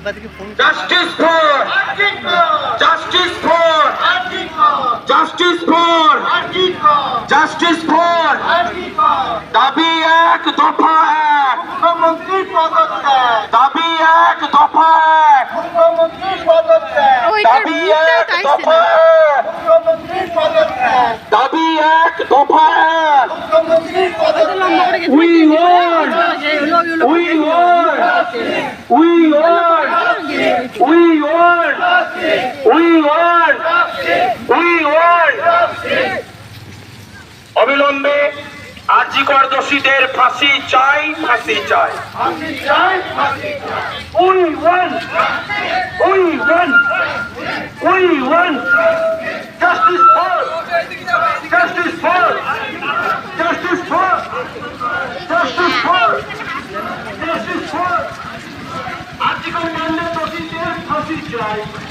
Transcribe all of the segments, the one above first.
সাংবাদিককে phone justice for justice for justice for justice for দাবি এক দফা এক মুখ্যমন্ত্রীর পদত্যাগ দাবি এক দফা এক মুখ্যমন্ত্রীর পদত্যাগ ওইটার দাবি মুখটাই এক তাইছে দফা না এক মুখ্যমন্ত্রীর পদত্যাগ দাবি এক দফা এক মুখ্যমন্ত্রীর পদত্যাগ We want We want We want We want we want justice. we want অবিলম্বে আজিকর দোষীদের ফাঁসি চাই ফাঁসি চাই ফাঁসি চাই ফাঁসি চাই Thank you.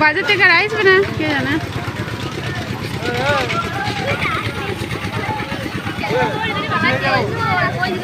বাজার থেকে আর আসবে না কে জানে? ওই